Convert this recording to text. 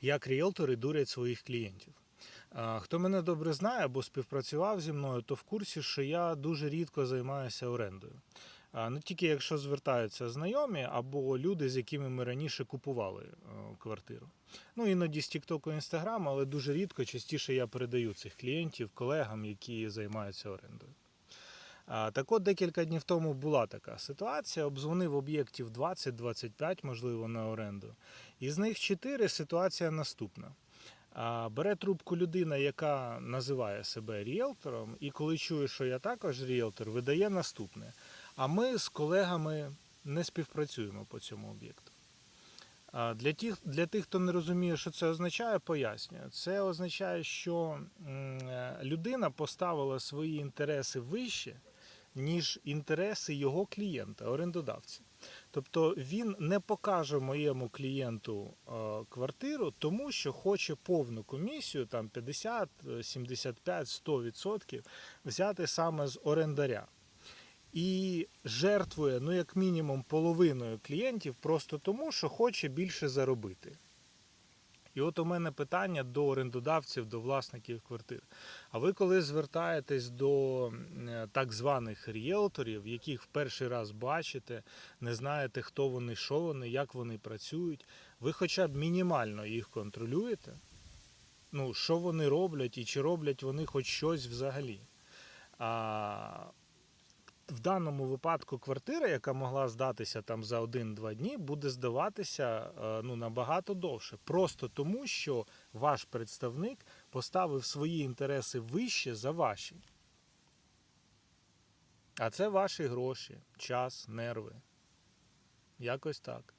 як ріелтори дурять своїх клієнтів. Хто мене добре знає або співпрацював зі мною, то в курсі, що я дуже рідко займаюся орендою. Не тільки якщо звертаються знайомі або люди, з якими ми раніше купували е, квартиру. Ну іноді з TikTok і Instagram, але дуже рідко, частіше я передаю цих клієнтів колегам, які займаються орендою. Так от декілька днів тому була така ситуація. Обдзвонив об'єктів 20-25, можливо, на оренду. Із них 4 ситуація наступна. Бере трубку людина, яка називає себе ріелтором, і коли чує, що я також ріелтор, видає наступне. А ми з колегами не співпрацюємо по цьому об'єкту. Для тих, для тих, хто не розуміє, що це означає, пояснюю. Це означає, що е, людина поставила свої інтереси вище, ніж інтереси його клієнта, орендодавця. Тобто він не покаже моєму клієнту е, квартиру, тому що хоче повну комісію, там 50, е, 75, 100% взяти саме з орендаря. І жертвує, ну, як мінімум, половиною клієнтів просто тому, що хоче більше заробити. І от у мене питання до орендодавців, до власників квартир. А ви коли звертаєтесь до е, так званих ріелторів, яких в перший раз бачите, не знаєте, хто вони, що вони, як вони працюють, ви хоча б мінімально їх контролюєте? Ну, що вони роблять і чи роблять вони хоч щось взагалі? А в даному випадку квартира, яка могла здатися там за 1-2 дні, буде здаватися е, ну, набагато довше. Просто тому, що ваш представник поставив свої інтереси вище за ваші. А це ваші гроші, час, нерви. Якось так.